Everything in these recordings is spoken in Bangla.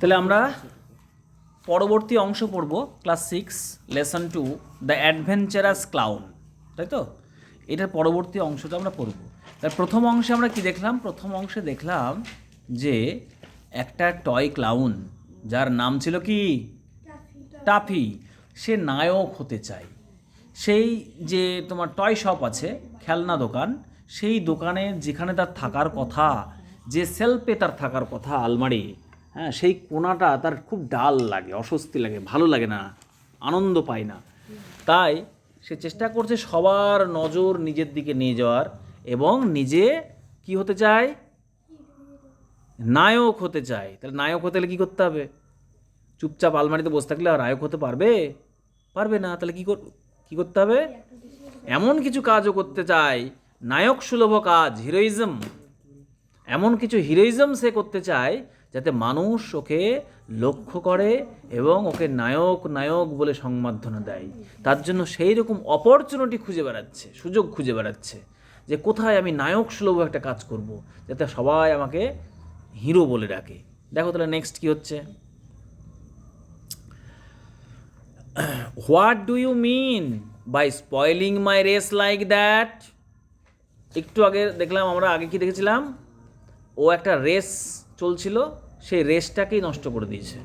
তাহলে আমরা পরবর্তী অংশ পড়ব class six lesson two the adventurous clown তাই তো? এটার পরবর্তী অংশটা আমরা পড়ব। তার প্রথম অংশে আমরা কি দেখলাম? প্রথম অংশে দেখলাম যে একটা টয় ক্লাউন যার নাম ছিল কি? টাফি। সে নায়ক হতে চায়। সেই যে তোমার টয় শপ আছে খেলনা দোকান সেই দোকানে যেখানে তার থাকার কথা যে সেলফে তার থাকার কথা আলমারি হ্যাঁ সেই কোনাটা তার খুব ডাল লাগে, অস্বস্তি লাগে, ভালো লাগে না, আনন্দ পায় না। তাই সে চেষ্টা করছে সবার নজর নিজের দিকে নিয়ে যাওয়ার এবং নিজে কি হতে চায়? নায়ক হতে চায়। তাহলে নায়ক হতে হলে কী করতে হবে? চুপচাপ আলমারিতে বসে থাকলে আর নায়ক হতে পারবে? পারবে না, তাহলে কী কর কী করতে হবে? এমন কিছু কাজও করতে চায়। নায়ক সুলভ কাজ, হিরোইজম। এমন কিছু হিরোইজম সে করতে চায় যাতে মানুষ ওকে লক্ষ্য করে এবং ওকে নায়ক নায়ক বলে সংবর্ধনা দেয়। তার জন্য সেই রকম অপরচুনিটি খুঁজে বেড়াচ্ছে, সুযোগ খুঁজে বেড়াচ্ছে যে কোথায় আমি নায়ক সুলভ একটা কাজ করব যাতে সবাই আমাকে হিরো বলে ডাকে। দেখো তাহলে নেক্সট কি হচ্ছে? What do you mean by spoiling my race like that একটু আগে দেখলাম, আমরা আগে কি দেখেছিলাম? ও একটা রেস চলছিল সেই রেসটাকেই নষ্ট করে দিয়েছে।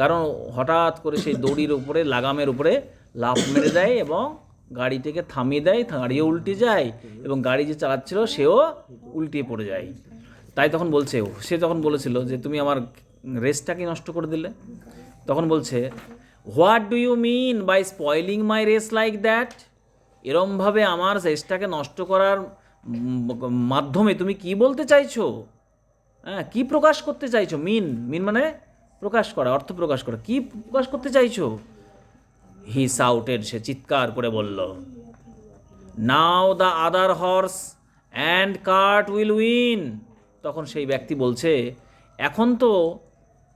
কারণ হঠাৎ করে সেই দড়ির উপরে লাগামের উপরে লাফ মেরে দেয় এবং গাড়িটাকে থামিয়ে দেয় গাড়িও উল্টে যায় এবং গাড়ি যে চালাচ্ছিল সেও উল্টিয়ে পড়ে যায়। তাই তখন বলছে ও সে তখন বলেছিল যে তুমি আমার রেসটাকে নষ্ট করে দিলে। তখন বলছে what do you mean by spoiling my race like that এরমভাবে আমার রেসটাকে নষ্ট করার মাধ্যমে তুমি কি বলতে চাইছো? হ্যাঁ কি প্রকাশ করতে চাইছো? মিন মিন মানে প্রকাশ করা, অর্থ প্রকাশ করা। কি প্রকাশ করতে চাইছো? হি সাউটেড সে চিৎকার করে বলল now the other horse and cart will win তখন সেই ব্যক্তি বলছে, এখন তো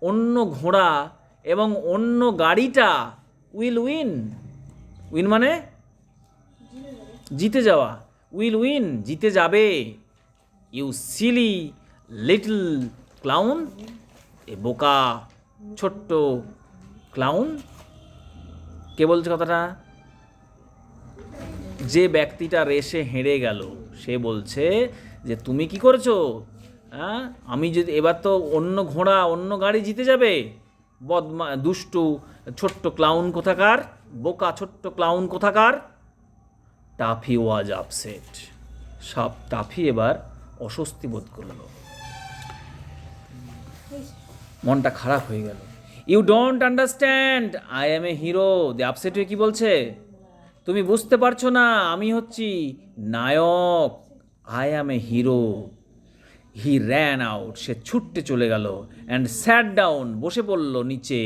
অন্য ঘোড়া এবং অন্য গাড়িটা উইল উইন উইন মানে জিতে যাওয়া। উইল উইন জিতে যাবে। ইউ সিলি লিটল ক্লাউন এ বোকা ছোট্ট ক্লাউন। কে বলছে কথাটা? যে ব্যক্তিটা রেসে হেরে গেল, সে বলছে যে, তুমি কি করেছ? হ্যাঁ আমি যদি এবার তো অন্য ঘোড়া, অন্য গাড়ি জিতে যাবে। বদমা, দুষ্টু ছোট্ট ক্লাউন কোথাকার? বোকা ছোট্ট ক্লাউন কোথাকার? Taffy was upset. সব টাফি এবার অস্বস্তি বোধ করল। মনটা খারাপ হয়ে গেল। You don't understand I am a hero the upset হয়ে কি বলছে? তুমি বুঝতে পারছ না, আমি হচ্ছি নায়ক। I am a hero he ran out সে ছুটতে চলে গেল অ্যান্ড স্যাট ডাউন বসে পড়ল নিচে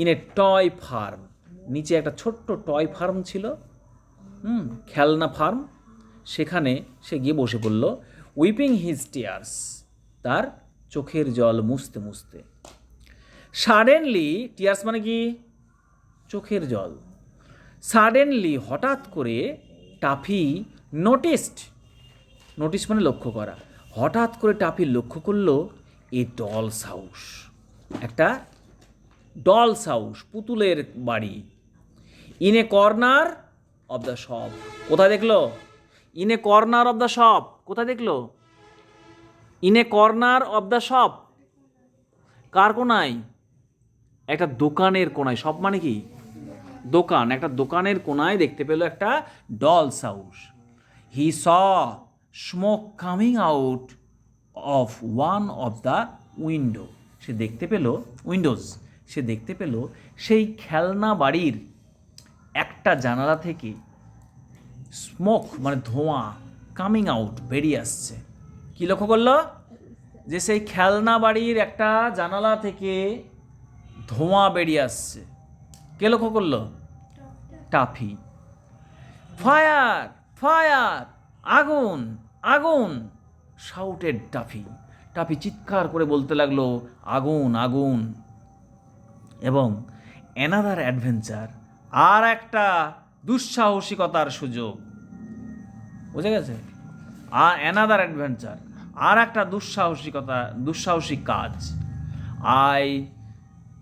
ইন এ টয় ফার্ম নিচে একটা ছোট্ট টয় ফার্ম ছিল। হুম, খেলনা ফার্ম সেখানে সে গিয়ে বসে পড়ল উইপিং হিজ টিয়ার্স তার চোখের জল মুছতে মুছতে। সাডেনলি টিয়ার্স মানে কি? চোখের জল। সাডেনলি হঠাৎ করে টাফি নোটিসড নোটিস মানে লক্ষ্য করা। হঠাৎ করে টাফি লক্ষ্য করল এ ডলস হাউস একটা ডলস হাউস পুতুলের বাড়ি। In a corner of the shop কোথায় দেখল? In a corner of the shop কোথায় দেখল? In a corner of the shop. কার কোনায়? একটা দোকানের কোনায়। সব মানে কি? দোকান। একটা দোকানের কোনায় দেখতে পেল একটা dolls house. He saw smoke coming out of one of the window সে দেখতে পেল উইন্ডোজ সে দেখতে পেল সেই খেলনা বাড়ির একটা জানালা থেকে স্মোক মানে ধোঁয়া কামিং আউট বেরিয়ে আসছে। কী লক্ষ্য করল? যে সেই খেলনা বাড়ির একটা জানালা থেকে ধোঁয়া বেরিয়ে আসছে। কে লক্ষ্য করল? টাফি। ফায়ার ফায়ার, আগুন আগুন শাউটেড টাফি। টাফি চিৎকার করে বলতে লাগল, আগুন আগুন। এবং অ্যানাদার অ্যাডভেঞ্চার আর একটা দুঃসাহসিকতার সুযোগ। বুঝে গেছে? আর অ্যানাদার অ্যাডভেঞ্চার আর একটা দুঃসাহসিকতা, দুঃসাহসিক কাজ। I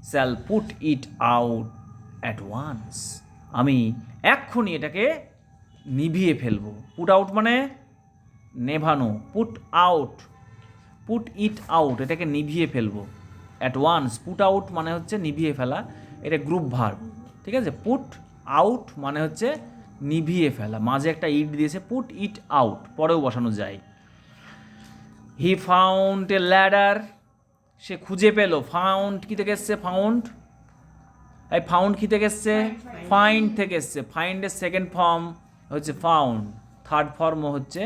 shall put it out at once আমি এক্ষুনি এটাকে নিভিয়ে ফেলব। পুট আউট মানে নেভানো। Put out put it out এটাকে নিভিয়ে ফেলব। অ্যাট ওয়ান্স পুট আউট মানে হচ্ছে নিভিয়ে ফেলা। এটা গ্রুপ ভার্ব ঠিক আছে? পুট আউট মানে হচ্ছে নিভিয়ে ফেলা। মাঝে একটা ইট দিয়েছে পুট ইট আউট পরেও বসানো যায়। হি ফাউন্ড এ ল্যাডার সে খুঁজে পেল। ফাউন্ড কী থেকে এসছে? ফাউন্ড এই ফাউন্ড কী থেকে এসছে? ফাইন্ড থেকে এসছে। ফাইন্ডের সেকেন্ড ফর্ম হচ্ছে ফাউন্ড থার্ড ফর্ম হচ্ছে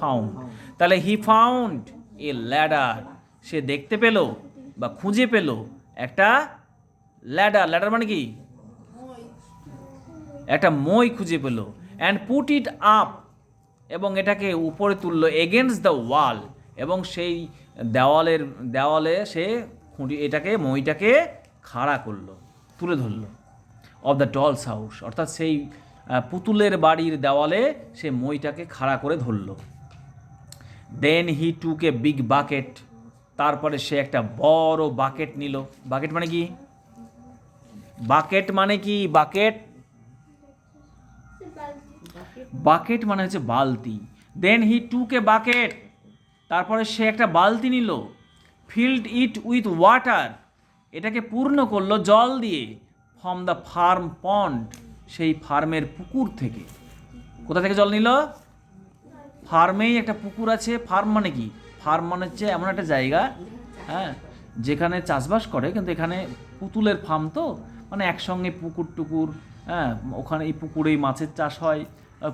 ফাউন্ড তাহলে হি ফাউন্ড এ ল্যাডার সে দেখতে পেল বা খুঁজে পেল একটা ল্যাডার ল্যাডার মানে কি? একটা মই খুঁজে পেল। অ্যান্ড পুট ইট আপ এবং এটাকে উপরে তুললো এগেনস্ট দ্য ওয়াল এবং সেই দেওয়ালের দেওয়ালে সে খুঁটি এটাকে মইটাকে খাড়া করল তুলে ধরলো। অফ দ্য ডলস হাউস অর্থাৎ সেই পুতুলের বাড়ির দেওয়ালে সে মইটাকে খাড়া করে ধরলো। দেন হি টুক এ বিগ বাকেট তারপরে সে একটা বড় বাকেট নিল। বাকেট মানে কি? বাকেট মানে কি? বাকেট বাকেট মানে হচ্ছে বালতি। দেন হি টুক এ বাকেট তারপরে সে একটা বালতি নিল ফিল্ড ইট উইথ ওয়াটার এটাকে পূর্ণ করল জল দিয়ে ফ্রম দ্য ফার্ম পন্ড সেই ফার্মের পুকুর থেকে। কোথা থেকে জল নিল? ফার্মেই একটা পুকুর আছে ফার্ম মানে কি? ফার্ম মানে হচ্ছে এমন একটা জায়গা হ্যাঁ যেখানে চাষবাস করে, কিন্তু এখানে পুতুলের ফার্ম তো মানে একসঙ্গে পুকুর টুকুর হ্যাঁ ওখানে এই পুকুরেই মাছের চাষ হয়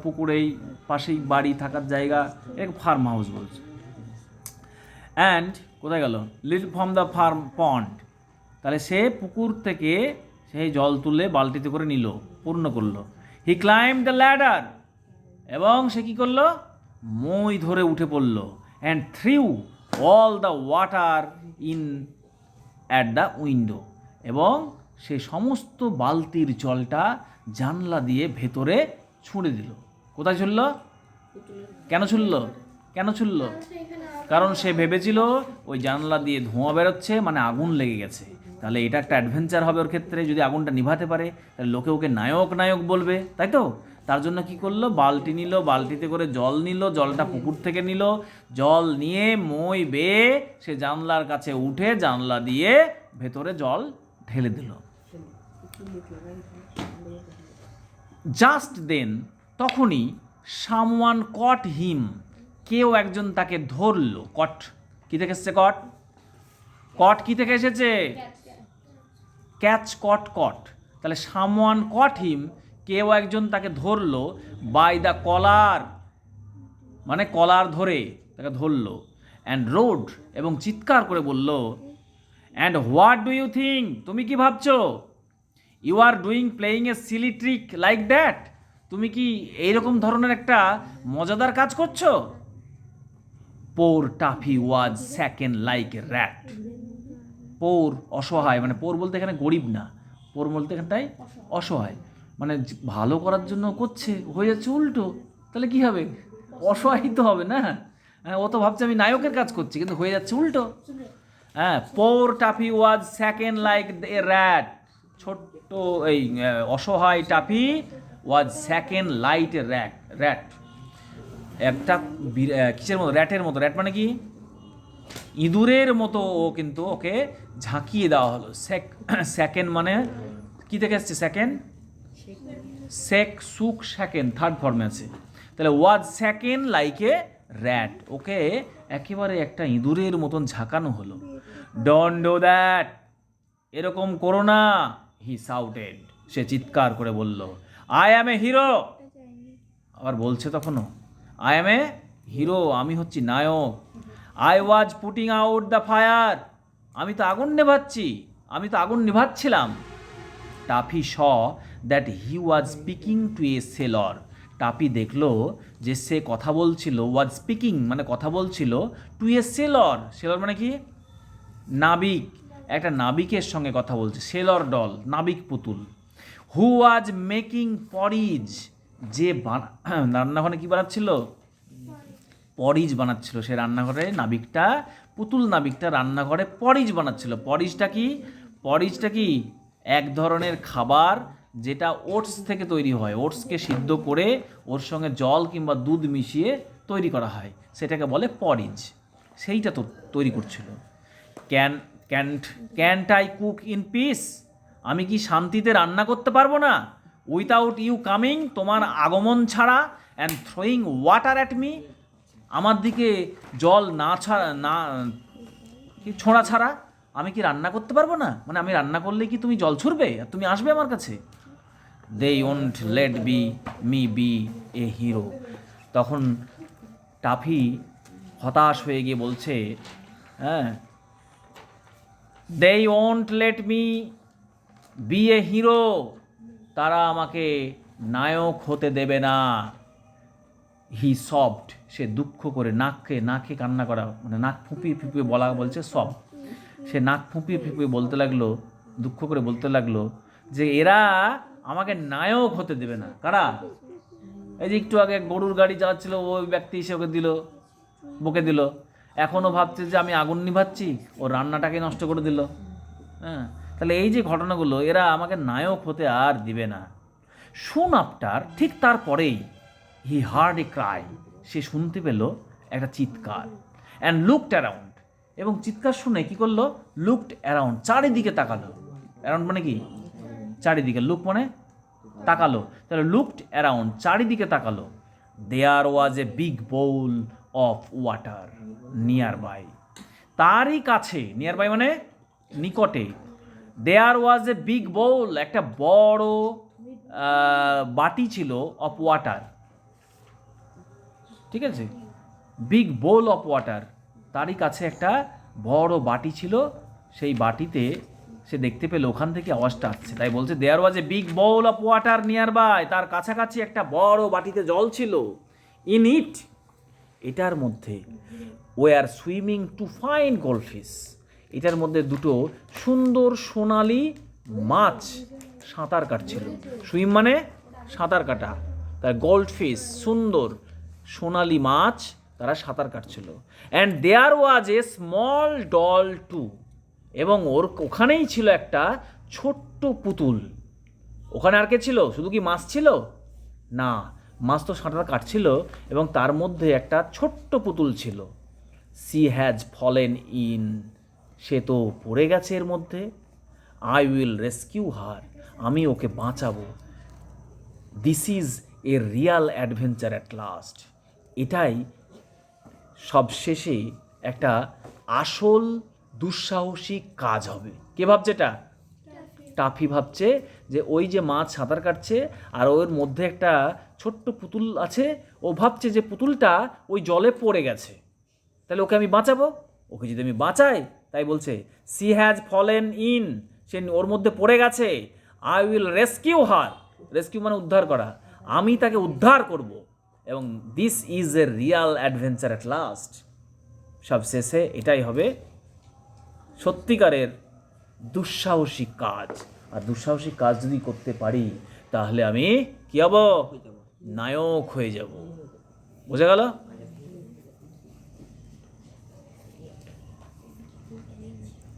পুকুরেই পাশেই বাড়ি থাকার জায়গা এটাকে ফার্ম হাউস বলছে। অ্যান্ড কোথায় গেল? Little from the farm pond তাহলে সে পুকুর থেকে সেই জল তুলে বালতিতে করে নিল, পূর্ণ করল। হি ক্লাইম দ্য ল্যাডার এবং সে কী করল? মই ধরে উঠে পড়ল and threw all the water in at the window এবং সে সমস্ত বালতির জলটা জানলা দিয়ে ভেতরে ছুঁড়ে দিল। কোথায় ছুড়ল? কেন ছুড়ল? কেন ছুড়ল? কারণ সে ভেবেছিল ওই জানলা দিয়ে ধোঁয়া বেরোচ্ছে মানে আগুন লেগে গেছে। তাহলে এটা একটা অ্যাডভেঞ্চার হবে ওর ক্ষেত্রে, যদি আগুনটা নিভাতে পারে, তাহলে লোকে ওকে নায়ক নায়ক বলবে, তাই তো? তার জন্য কি করল? বালতি নিল, বালতিতে করে জল নিল, জলটা পুকুর থেকে নিল, জল নিয়ে মই বেয়ে সে জানলার কাছে উঠে জানলা দিয়ে ভেতরে জল ঢেলে দিল। জাস্ট দেন তখনই সামওয়ান কট হিম কেউ একজন তাকে ধরলো। কট। কি থেকে এসছে কট? কট কি থেকে এসেছে? Catch caught caught. তাহলে সামওয়ান কট হিম, কেউ একজন তাকে ধরলো বাই দ্য কলার। মানে কলার ধরে তাকে ধরলো। অ্যান্ড রোড এবং চিৎকার করে বলল and what do you think তুমি কি ভাবছ? You are doing playing a silly trick like that তুমি কি এইরকম ধরনের একটা মজাদার কাজ করছ? Poor Taffy was second like rat. Poor অসহায় মানে পোর বলতে এখানে গরিব না, পোর বলতে এখানটায় অসহায়। মানে ভালো করার জন্য করছে হয়ে যাচ্ছে উল্টো, তাহলে কি হবে? অসহায় তো হবে না। হ্যাঁ ও তো ভাবছে আমি নায়কের কাজ করছি, কিন্তু হয়ে যাচ্ছে উল্টো। হ্যাঁ poor Taffy was second like a rat. ছোট্ট এই, অসহায় Taffy was second light a rat. Rat. একটা কিসের মতো? র্যাটের মতো। র্যাট মানে কি? ইঁদুরের মতো ও কিন্তু ওকে ঝাঁকিয়ে দেওয়া হলো। সেক সেকেন্ড মানে কি থেকে এসছে? সেকেন্ড সেক সুক সেকেন্ড থার্ড ফর্মে আছে। তাহলে was second like a rat okay একেবারে একটা ইঁদুরের মতন ঝাঁকানো হলো। ডন ডো দ্যাট এরকম করো না! হি সাউটেড সে চিৎকার করে বলল আই অ্যাম এ হিরো আবার বলছে তখনও। আই এম এ হিরো আমি হচ্ছি নায়ক। I was putting out the fire আমি তো আগুন নেভাচ্ছি, আমি তো আগুন নেভাচ্ছিলাম। Taffy saw that he was speaking to a sailor Taffy দেখল যে সে কথা বলছিল ওয়াজ স্পিকিং মানে কথা বলছিল টু এ সেলর সেলর মানে কি? নাবিক। একটা নাবিকের সঙ্গে কথা বলছে সেলর ডল নাবিক পুতুল। হু ওয়াজ মেকিং পরিজ যে রান্নাঘরে কি বানাচ্ছিল? পরিজ বানাচ্ছিল। সে রান্নাঘরে নাবিকটা, পুতুল নাবিকটা রান্নাঘরে পরিজ বানাচ্ছিল। পরিজটা কি? পরিজটা কি? এক ধরনের খাবার যেটা ওটস থেকে তৈরি হয়। ওটসকে সিদ্ধ করে ওর সঙ্গে জল কিংবা দুধ মিশিয়ে তৈরি করা হয়। সেটাকে বলে পরিজ। সেইটা তো তৈরি করছিল। Can, can't can't I cook in peace? আমি কি শান্তিতে রান্না করতে পারব না? উইথাউট ইউ কামিং তোমার আগমন ছাড়া and throwing water at me আমার দিকে জল না ছাড়া, না, কি ছোঁড়া ছাড়া আমি কি রান্না করতে পারব না? মানে আমি রান্না করলে কি তুমি জল ছুড়বে? আর তুমি আসবে আমার কাছে? They won't let be me be a hero তখন টাফি হতাশ হয়ে গিয়ে বলছে হ্যাঁ they won't let me be a hero তারা আমাকে নায়ক হতে দেবে না। হি সফট, সে দুঃখ করে নাককে, নাকে কান্না করা মানে নাক ফুঁপিয়ে ফুঁপিয়ে বলা বলছে সব সে নাক ফুঁপিয়ে ফুঁপিয়ে বলতে লাগল, দুঃখ করে বলতে লাগল যে এরা আমাকে নায়ক হতে দেবে না। কারা? এই যে একটু আগে গরুর গাড়ি যাচ্ছিল ওই ব্যক্তি এসে ওকে দিল, বকে দিল। এখনও ভাবছে যে আমি আগুন নিভাচ্ছি, ও রান্নাটাকে নষ্ট করে দিল। হ্যাঁ তাহলে এই যে ঘটনাগুলো, এরা আমাকে নায়ক হতে আর দিবে না। শুন আফটার ঠিক তারপরেই হি হার্ড এ ক্রাই সে শুনতে পেল একটা চিৎকার। অ্যান্ড লুকড অ্যারাউন্ড এবং চিৎকার শুনে কি করল? লুকড অ্যারাউন্ড চারিদিকে তাকালো। অ্যারাউন্ড মানে কি? চারিদিকে। লুক মানে তাকালো। তাহলে লুকড অ্যারাউন্ড চারিদিকে তাকালো। There was a big bowl of water nearby তারই কাছে নিয়ার বাই মানে নিকটে দেয়ার ওয়াজ এ বিগ বোল একটা বড় বাটি ছিল অফ ওয়াটার ঠিক আছে? বিগ বোল অফ ওয়াটার তারই কাছে একটা বড় বাটি ছিল, সেই বাটিতে সে দেখতে পেল, ওখান থেকে আওয়াজটা আসছে। তাই বলছে there was a big bowl of water nearby তার কাছাকাছি একটা বড় বাটিতে জল ছিল। ইন ইট এটার মধ্যে way are swimming two fine goldfish এটার মধ্যে দুটো সুন্দর সোনালি মাছ সাঁতার কাটছিল। সুইম মানে সাঁতার কাটা। তার গোল্ডফিশ সুন্দর সোনালি মাছ তারা সাঁতার কাটছিল। And there was a small doll too এবং ওর ওখানেই ছিল একটা ছোট্ট পুতুল। ওখানে আর কে ছিল? শুধু কি মাছ ছিল? না, মাছ তো সাঁতার কাটছিল এবং তার মধ্যে একটা ছোট্ট পুতুল ছিল। সি হ্যাজ ফলেন ইন সে তো পড়ে গেছে এর মধ্যে। আই উইল রেস্কিউ হার আমি ওকে বাঁচাবো। This is a real adventure at last এটাই সবশেষে একটা আসল দুঃসাহসিক কাজ হবে। কে ভাবছে এটা? টাফি ভাবছে যে ওই যে মাছ সাঁতার কাটছে আর ওর মধ্যে একটা ছোট্ট পুতুল আছে, ও ভাবছে যে পুতুলটা ওই জলে পড়ে গেছে। তাহলে ওকে আমি বাঁচাবো? ওকে যদি আমি বাঁচাই তাই বলছে সি হ্যাজ ফলেন ইন সে ওর মধ্যে পড়ে গেছে। I will rescue her rescue মানে উদ্ধার করা। আমি তাকে উদ্ধার করব। এবং this is a real adventure at last সবশেষে এটাই হবে সত্যিকারের দুঃসাহসিক কাজ। আর দুঃসাহসিক কাজ যদি করতে পারি তাহলে আমি কি হব? নায়ক হয়ে যাব। বোঝা গেল?